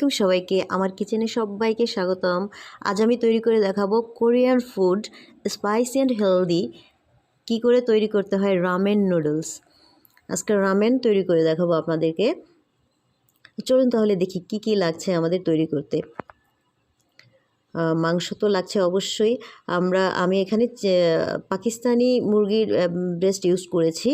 আলাইকুম সবাইকে। আমার কিচেনে সবাইকে স্বাগতম। আজ আমি তৈরি করে দেখাবো Korean food, spicy and healthy, কি করে তৈরি করতে হয় রামেন নুডলস। আজকে রামেন তৈরি করে দেখাবো আপনাদেরকে। চলুন তাহলে দেখি কি কি লাগছে আমাদের তৈরি করতে। মাংস তো লাগছে অবশ্যই। আমরা, আমি এখানে পাকিস্তানি মুরগির ব্রেস্ট ইউজ করেছি।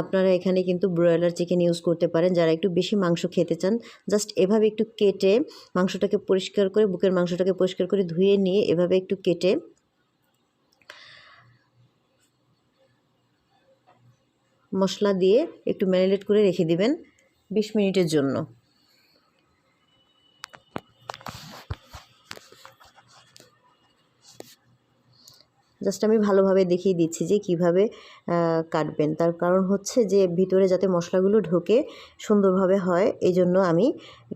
আপনারা এখানে কিন্তু ব্রয়লার চিকেন ইউজ করতে পারেন। যারা একটু বেশি মাংস খেতে চান জাস্ট এভাবে একটু কেটে মাংসটাকে পরিষ্কার করে, বুকের মাংসটাকে পরিষ্কার করে ধুয়ে নিয়ে এভাবে একটু কেটে মশলা দিয়ে একটু ম্যারিনেট করে রেখে দিবেন বিশ মিনিটের জন্য। জাস্ট আমি ভালোভাবে দেখিয়ে দিচ্ছি যে কীভাবে কাটবেন। তার কারণ হচ্ছে যে ভিতরে যাতে মশলাগুলো ঢোকে সুন্দরভাবে হয় এই জন্য আমি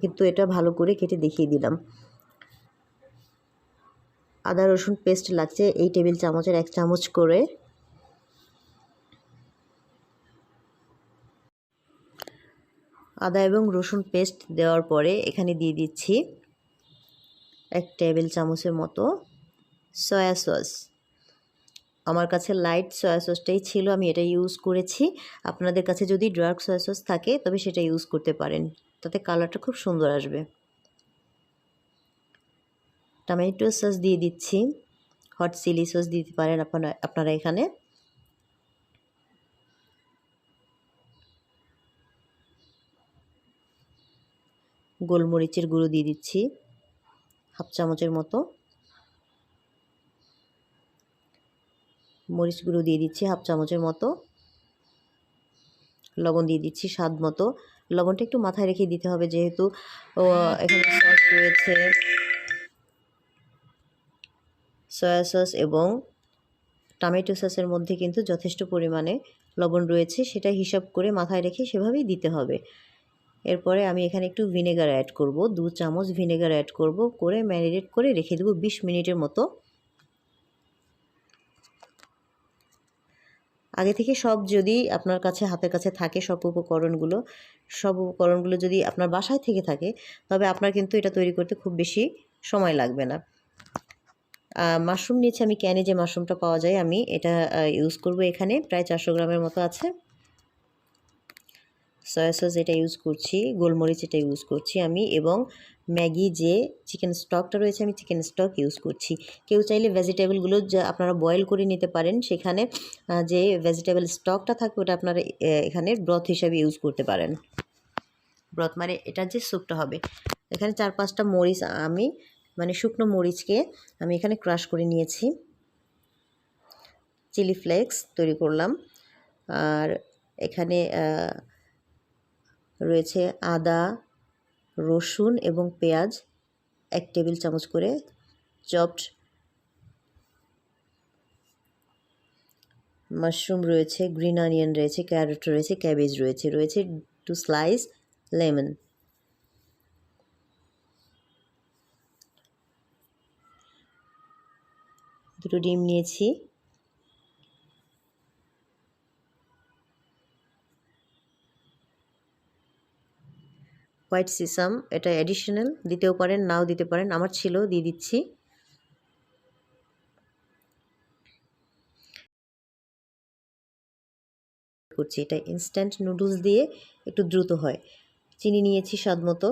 কিন্তু এটা ভালো করে কেটে দেখিয়ে দিলাম। আদা, রসুন পেস্ট লাগছে এই টেবিল চামচের এক চামচ করে। আদা এবং রসুন পেস্ট দেওয়ার পরে এখানে দিয়ে দিচ্ছি এক টেবিল চামচের মতো সয়া সস। আমার কাছে লাইট সয়া সসটাই ছিল, আমি এটা ইউজ করেছি। আপনাদের কাছে যদি ডার্ক সয়া সস থাকে, তবে সেটা ইউজ করতে পারেন। তাতে কালারটা খুব সুন্দর আসবে। টমেটো সস দিয়ে দিচ্ছি। হট চিলি সস দিতে পারেন আপনারা আপনারা এখানে। গোলমরিচের গুঁড়ো দিয়ে দিচ্ছি। হাফ চামচের মতো। মরিচ গুঁড়ো দিয়ে দিচ্ছি হাফ চামচের মতো। লবণ দিয়ে দিচ্ছি স্বাদ মতো। লবণটা একটু মাথায় রেখে দিতে হবে যেহেতু এখানে সস রয়েছে। সয়া সস এবং টমেটো সসের মধ্যে কিন্তু যথেষ্ট পরিমাণে লবণ রয়েছে, সেটা হিসাব করে মাথায় রেখে সেভাবেই দিতে হবে। এরপরে আমি এখানে একটু ভিনেগার অ্যাড করব, দু চামচ ভিনেগার অ্যাড করব, করে ম্যারিনেট করে রেখে দেবো বিশ মিনিটের মতো। আগে থেকে সব যদি আপনার কাছে, হাতের কাছে থাকে সব উপকরণগুলো সব উপকরণগুলো যদি আপনার বাসায় থেকে থাকে, তবে আপনার কিন্তু এটা তৈরি করতে খুব বেশি সময় লাগবে না। মাশরুম নিয়েছি আমি ক্যানে যে মাশরুমটা পাওয়া যায়, আমি এটা ইউজ করব এখানে, প্রায় চারশো গ্রামের মতো আছে। সয়া সস এটা ইউজ করছি, গোলমরিচ এটা ইউজ করছি আমি এবং ম্যাগি যে চিকেন স্টকটা রয়েছে আমি চিকেন স্টক ইউজ করছি। কেউ চাইলে ভেজিটেবলগুলো যা আপনারা বয়েল করে নিতে পারেন, সেখানে যে ভেজিটেবল স্টকটা থাকে ওটা আপনারা এখানে ব্রথ হিসাবে ইউজ করতে পারেন। ব্রথ মানে এটার যে স্যুপটা হবে। এখানে চার পাঁচটা মরিচ আমি মানে শুকনো মরিচকে আমি এখানে ক্রাশ করে নিয়েছি। চিলি ফ্লেক্স তৈরি করলাম। আর এখানে রয়েছে আদা, রসুন এবং পেঁয়াজ এক টেবিল চামচ করে চপড। মাশরুম রয়েছে, গ্রিন অনিয়ন রয়েছে, ক্যারট রয়েছে, ক্যাবেজ রয়েছে রয়েছে টু স্লাইস লেমন। দুটো ডিম নিয়েছি। হোয়াইট সিসাম এটা অ্যাডিশনাল দিতেও পারেন, নাও দিতে পারেন, আমার ছিল, দিয়ে দিচ্ছি। করছি, এটা ইনস্ট্যান্ট নুডলস দিয়ে একটু দ্রুত হয়। চিনি নিয়েছি স্বাদ মতো।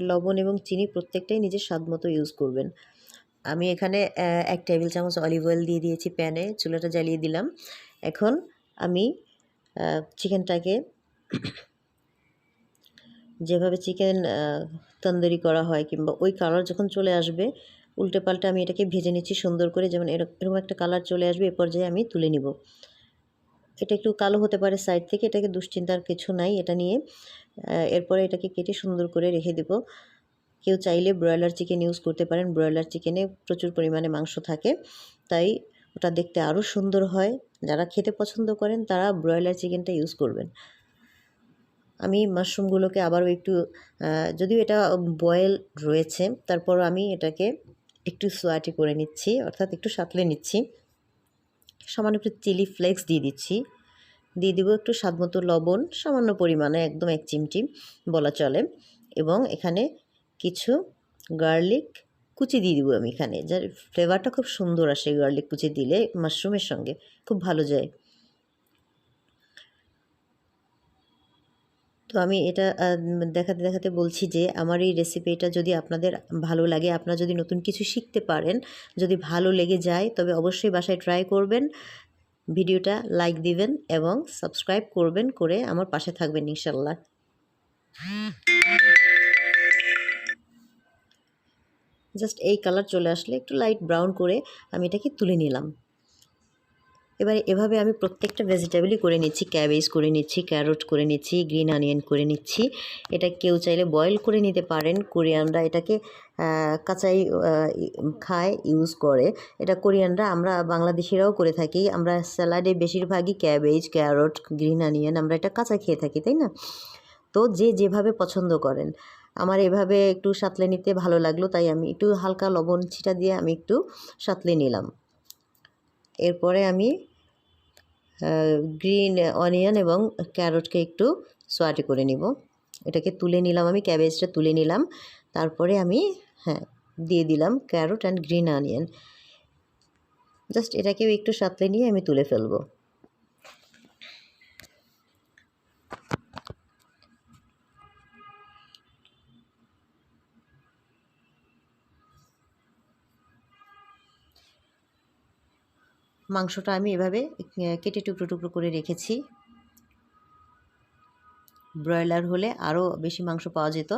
লবণ এবং চিনি প্রত্যেকটাই নিজের স্বাদ মতো ইউজ করবেন। আমি এখানে এক টেবিল চামচ অলিভ অয়েল দিয়ে দিয়েছি প্যানে চুলাটা জ্বালিয়ে দিলাম। এখন আমি চিকেনটাকে যেভাবে চিকেন তন্দুরি করা হয় কিংবা ওই কালার যখন চলে আসবে উল্টে পাল্টে আমি এটাকে ভেজে নিচ্ছি সুন্দর করে, যেমন এরক- এরকম একটা কালার চলে আসবে, এ পর্যায়ে আমি তুলে নিব। এটা একটু কালো হতে পারে সাইড থেকে, এটাকে দুশ্চিন্তার কিছু নাই এটা নিয়ে। এরপরে এটাকে কেটে সুন্দর করে রেখে দেব। কেউ চাইলে ব্রয়লার চিকেন ইউজ করতে পারেন। ব্রয়লার চিকেনে প্রচুর পরিমাণে মাংস থাকে, তাই ওটা দেখতে আরও সুন্দর হয়। যারা খেতে পছন্দ করেন, তারা ব্রয়লার চিকেনটা ইউজ করবেন। আমি মাশরুমগুলোকে আবারও একটু যদিও এটা বয়েল রয়েছে তারপর আমি এটাকে একটু সোয়াটি করে নিচ্ছি, অর্থাৎ একটু সাঁতলে নিচ্ছি। সামান্য একটু চিলি ফ্লেক্স দিয়ে দিচ্ছি। দিয়ে দিব একটু স্বাদমতো লবণ, সামান্য পরিমাণে একদম এক চিমটি, বলা চলে। এবং এখানে কিছু গার্লিক কুচি দিয়ে দেবো আমি এখানে। যার ফ্লেভারটা খুব সুন্দর আসে গার্লিক কুচি দিলে মাশরুমের সঙ্গে। খুব ভালো যায়। তো আমি এটা দেখাতে দেখাতে বলছি যে আমার এই রেসিপিটা যদি আপনাদের ভালো লাগে, আপনারা যদি নতুন কিছু শিখতে পারেন, যদি ভালো লেগে যায়, তবে অবশ্যই বাসায় ট্রাই করবেন, ভিডিওটা লাইক দিবেন এবং সাবস্ক্রাইব করবেন করে আমার পাশে থাকবেন ইনশাল্লাহ। জাস্ট এই কালার চলে আসলে একটু লাইট ব্রাউন করে আমি এটাকে তুলে নিলাম। এবারে এভাবে আমি প্রত্যেকটা ভেজিটেবলই করে নিচ্ছি ক্যাবেজ করে নিচ্ছি ক্যারট করে নিচ্ছি গ্রিন অনিয়ন করে নিচ্ছি। এটা কেউ চাইলে বয়েল করে নিতে পারেন কোরিয়ানরা এটাকে কাঁচাই খায় ইউজ করে। এটা কোরিয়ানরা আমরা বাংলাদেশিরাও করে থাকি। আমরা স্যালাডে বেশিরভাগই ক্যাবেজ ক্যারট গ্রিন অনিয়ন আমরা এটা কাঁচা খেয়ে থাকি, তাই না? তো যে যেভাবে পছন্দ করেন। আমার এভাবে একটু সাঁতলে নিতে ভালো লাগল, তাই আমি একটু হালকা লবণ ছিটা দিয়ে আমি একটু সাঁতলে নিলাম। এরপরে আমি গ্রিন অনিয়ন এবং ক্যারটকে একটু সোয়াটি করে নিব। এটাকে তুলে নিলাম আমি, ক্যাবেজটা তুলে নিলাম। তারপরে আমি হ্যাঁ দিয়ে দিলাম carrot and green onion. Just এটাকেও একটু সাঁতলে নিয়ে আমি তুলে ফেলব। মাংসটা আমি এভাবে কেটে টুকরো টুকরো করে রেখেছি। ব্রয়লার হলে আরও বেশি মাংস পাওয়া যেত।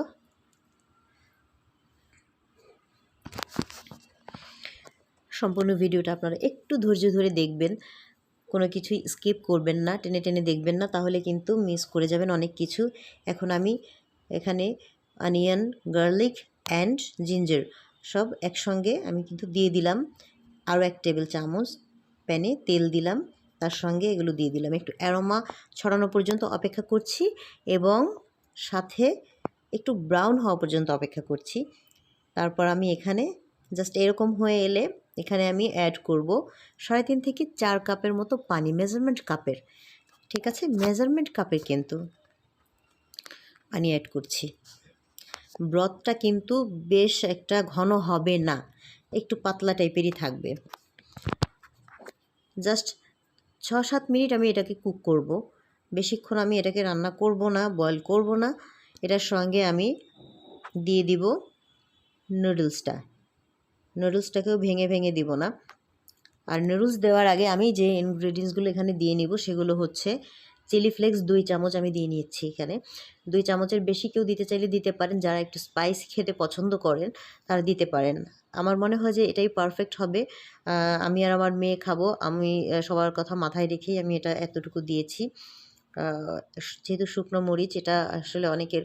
সম্পূর্ণ ভিডিওটা আপনারা একটু ধৈর্য ধরে দেখবেন, কোনো কিছুই স্কিপ করবেন না, টেনে টেনে দেখবেন না, তাহলে কিন্তু মিস করে যাবেন অনেক কিছু। এখন আমি এখানে অনিয়ন, গার্লিক অ্যান্ড জিঞ্জার সব একসঙ্গে আমি কিন্তু দিয়ে দিলাম। আরও এক টেবিল চামচ প্যানে তেল দিলাম, তার সঙ্গে এগুলো দিয়ে দিলাম। একটু অ্যারোমা ছড়ানো পর্যন্ত অপেক্ষা করছি এবং সাথে একটু ব্রাউন হওয়া পর্যন্ত অপেক্ষা করছি। তারপর আমি এখানে জাস্ট এরকম হয়ে এলে এখানে আমি অ্যাড করব সাড়ে তিন থেকে চার কাপের মতো পানি মেজারমেন্ট কাপের। ঠিক আছে? মেজারমেন্ট কাপের কিন্তু পানি অ্যাড করছি। ব্রথটা কিন্তু বেশ একটা ঘন হবে না, একটু পাতলা টাইপেরই থাকবে। জাস্ট ছ সাত মিনিট আমি এটাকে কুক করব। বেশিক্ষণ আমি এটাকে রান্না করব না, বয়েল করব না। এটার সঙ্গে আমি দিয়ে দিব নুডলসটা। নুডলসটাকেও ভেঙে ভেঙে দিব না। আর নুডলস দেওয়ার আগে আমি যে ইনগ্রিডিয়েন্টসগুলো এখানে দিয়ে নিব সেগুলো হচ্ছে চিলি ফ্লেক্স দুই চামচ আমি দিয়ে নিচ্ছি এখানে। দুই চামচের বেশি কেউ দিতে চাইলে দিতে পারেন, যারা একটু স্পাইস খেতে পছন্দ করেন তারা দিতে পারেন। আমার মনে হয় যে এটাই পারফেক্ট হবে। আমি আর আমার মেয়ে খাব, আমি সবার কথা মাথায় রেখেই আমি এটা এতটুকু দিয়েছি। যেহেতু শুকনো মরিচ, এটা আসলে অনেকের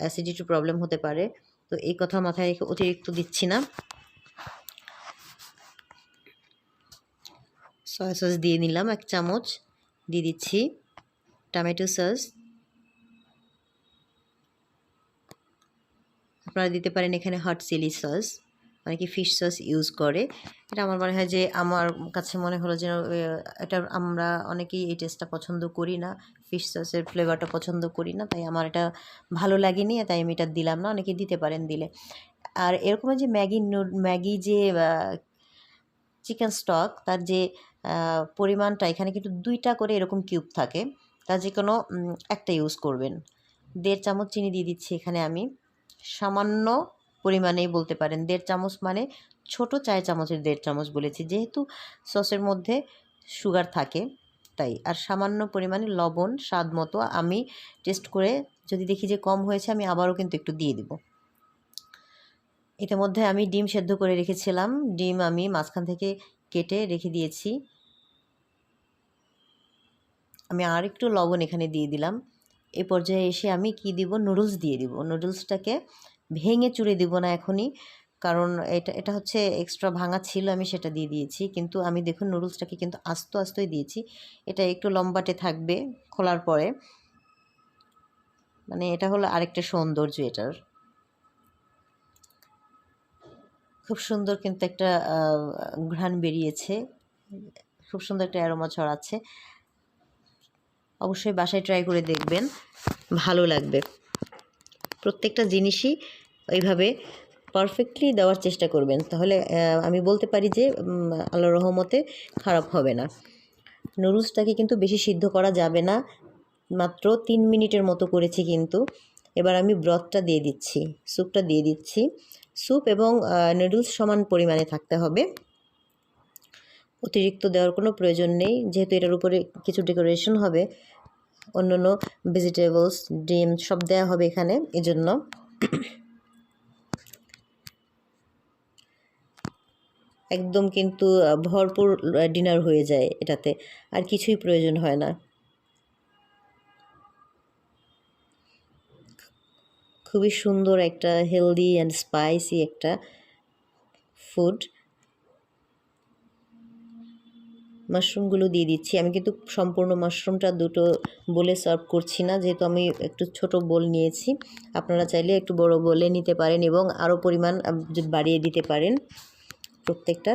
অ্যাসিডিটি প্রবলেম হতে পারে, তো এই কথা মাথায় রেখে অতিরিক্ত দিচ্ছি না। সয়া সস দিয়ে নিলাম এক চামচ, দিয়ে দিচ্ছি। টমেটো সস আপনারা দিতে পারেন এখানে হট চিলি সস অনেকে ফিশ সস ইউজ করে। এটা আমার মনে হয় যে আমার কাছে মনে হলো যে এটা আমরা অনেকেই এই টেস্টটা পছন্দ করি না। ফিশ সসের ফ্লেভারটা পছন্দ করি না, তাই আমার এটা ভালো লাগেনি, তাই আমি এটা দিলাম না। অনেকে দিতে পারেন দিলে। আর এরকম যে ম্যাগি ম্যাগি যে চিকেন স্টক তার যে পরিমাণটা, এখানে কিন্তু দুইটা করে এরকম কিউব থাকে। তার যে কোনো একটা ইউজ করবেন। দেড় চামচ চিনি দিয়ে দিচ্ছি এখানে আমি। সামান্য পরিমাণেই বলতে পারেন, দেড় চামচ মানে ছোট চায় চামচের দেড় চামচ বলেছি, যেহেতু সসের মধ্যে সুগার থাকে, তাই। আর সামান্য পরিমাণে লবণ, স্বাদ মতো আমি টেস্ট করে, যদি দেখি যে কম হয়েছে, আমি আবারও কিন্তু একটু দিয়ে দিব। ইতিমধ্যে আমি ডিম সেদ্ধ করে রেখেছিলাম। ডিম আমি মাঝখান থেকে কেটে রেখে দিয়েছি। আমি আর একটু লবণ এখানে দিয়ে দিলাম। এই পর্যায়ে এসে আমি কি দিব? নুডলস দিয়ে দিব। নুডলসটাকে ভেঙে চুড়ে দিব না এখনই। কারণ এটা এটা হচ্ছে এক্সট্রা ভাঙা ছিল, আমি সেটা দিয়ে দিয়েছি। কিন্তু আমি দেখুন নুডলসটাকে কিন্তু আস্ত আস্তই দিয়েছি। এটা একটু লম্বাটে থাকবে খোলার পরে। মানে এটা হলো আরেকটা সৌন্দর্য এটার। খুব সুন্দর কিন্তু একটা ঘ্রাণ বেরিয়েছে। খুব সুন্দর একটা অ্যারোমা ছড়াচ্ছে। অবশ্যই বাসায় ট্রাই করে দেখবেন। ভালো লাগবে। প্রত্যেকটা জিনিসই ওইভাবে পারফেক্টলি দেওয়ার চেষ্টা করবেন। তাহলে আমি বলতে পারি যে আল্লাহ রহমতে খারাপ হবে না। নুডলসটাকে কিন্তু বেশি সিদ্ধ করা যাবে না। মাত্র তিন মিনিটের মতো করেছি কিন্তু। এবার আমি ব্রথটা দিয়ে দিচ্ছি, স্যুপটা দিয়ে দিচ্ছি। স্যুপ এবং নুডলস সমান পরিমাণে থাকতে হবে। অতিরিক্ত দেওয়ার কোনো প্রয়োজন নেই। যেহেতু এটার উপরে কিছু ডেকোরেশন হবে অন্য অন্য ভেজিটেবলস ডিম সব দেওয়া হবে এখানে, এজন্য। একদম কিন্তু ভরপুর ডিনার হয়ে যায় এটাতে, আর কিছুই প্রয়োজন হয় না। খুবই সুন্দর একটা হেলদি অ্যান্ড স্পাইসি একটা ফুড মাশরুমগুলো দিয়ে দিচ্ছি। আমি কিন্তু সম্পূর্ণ মাশরুমটা দুটো বলে সার্ভ করছি না, যেহেতু আমি একটু ছোট বোল নিয়েছি। আপনারা চাইলে একটু বড় বলে নিতে পারেন এবং আরও পরিমাণ বাড়িয়ে দিতে পারেন প্রত্যেকটা।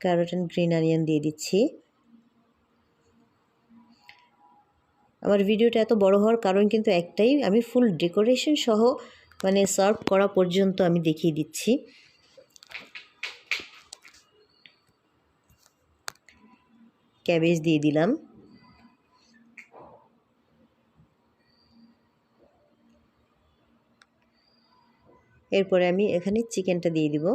ক্যারট অ্যান্ড গ্রিন অনিয়ন দিয়ে দিচ্ছি। আমার ভিডিওটা এত বড় হওয়ার কারণ কিন্তু একটাই, আমি ফুল ডেকোরেশন সহ মানে সার্ভ করা পর্যন্ত আমি দেখিয়ে দিচ্ছি। ক্যাবেজ দিয়ে দিলাম। এরপরে আমি এখানে চিকেনটা দিয়ে দিব।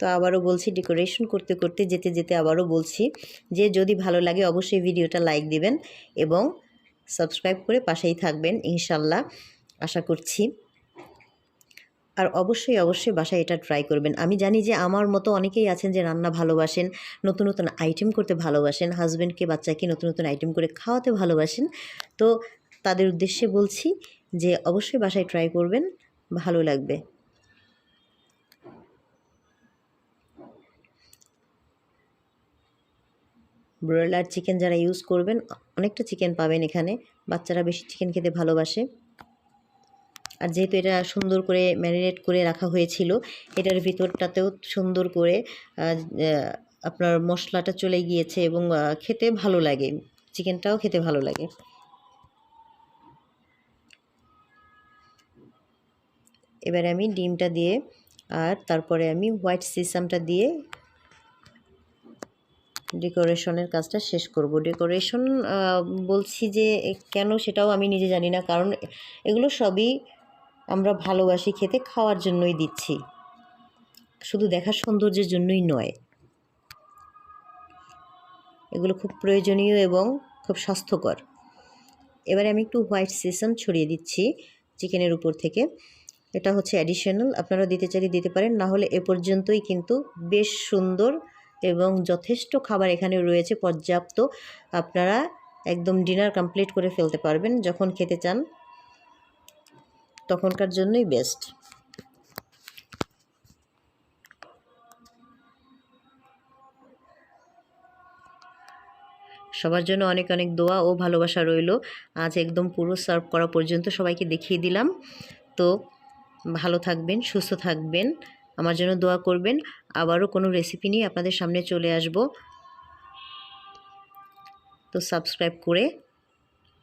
তো আবারও বলছি, ডেকোরেশন করতে করতে, যেতে যেতে আবারও বলছি যে যদি ভালো লাগে অবশ্যই ভিডিওটা লাইক দিবেন এবং সাবস্ক্রাইব করে পাশেই থাকবেন ইনশাল্লাহ। আশা করছি। আর অবশ্যই অবশ্যই বাসায় এটা ট্রাই করবেন। আমি জানি যে আমার মতো অনেকেই আছেন যে রান্না ভালোবাসেন, নতুন নতুন আইটেম করতে ভালোবাসেন হাজব্যান্ডকে বাচ্চাকে নতুন নতুন আইটেম করে খাওয়াতে ভালোবাসেন। তো তাদের উদ্দেশ্যে বলছি যে অবশ্যই বাসায় ট্রাই করবেন, ভালো লাগবে। ব্রয়লার চিকেন যারা ইউজ করবেন, অনেকটা চিকেন পাবেন এখানে। বাচ্চারা বেশি চিকেন খেতে ভালোবাসে। আর যেহেতু এটা সুন্দর করে ম্যারিনেট করে রাখা হয়েছিল, এটার ভিতরটাতেও সুন্দর করে আপনার মশলাটা চলে গিয়েছে এবং খেতে ভালো লাগে। চিকেনটাও খেতে ভালো লাগে। এবারে আমি ডিমটা দিয়ে আর তারপরে আমি হোয়াইট সিসামটা দিয়ে ডেকোরেশনের কাজটা শেষ করব। ডেকোরেশন বলছি যে কেন সেটাও আমি নিজে জানি না। কারণ এগুলো সবই আমরা ভালোবাসি খেতে খাওয়ার জন্যই দিচ্ছি। শুধু দেখার সৌন্দর্যের জন্যই নয়। এগুলো খুব প্রয়োজনীয় এবং খুব স্বাস্থ্যকর। এবারে আমি একটু হোয়াইট সেসাম ছড়িয়ে দিচ্ছি চিকেনের উপর থেকে। এটা হচ্ছে অ্যাডিশনাল আপনারা দিতে চাইলে দিতে পারেন, না হলে এ পর্যন্তই কিন্তু বেশ সুন্দর এবং যথেষ্ট খাবার এখানে রয়েছে। পর্যাপ্ত আপনারা একদম ডিনার কমপ্লিট করে ফেলতে পারবেন, যখন খেতে চান। তখনকার জন্যই বেস্ট সবার জন্য অনেক অনেক দোয়া ও ভালোবাসা রইল। আজ একদম পুরো সার্ভ করা পর্যন্ত সবাইকে দেখিয়ে দিলাম। তো ভালো থাকবেন, সুস্থ থাকবেন, আমার জন্য দোয়া করবেন। আবারও কোনো রেসিপি নিয়ে আপনাদের সামনে চলে আসব। তো সাবস্ক্রাইব করে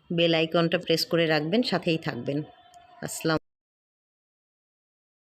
বেল আইকনটা প্রেস করে রাখবেন, সাথেই থাকবেন। আসসালাম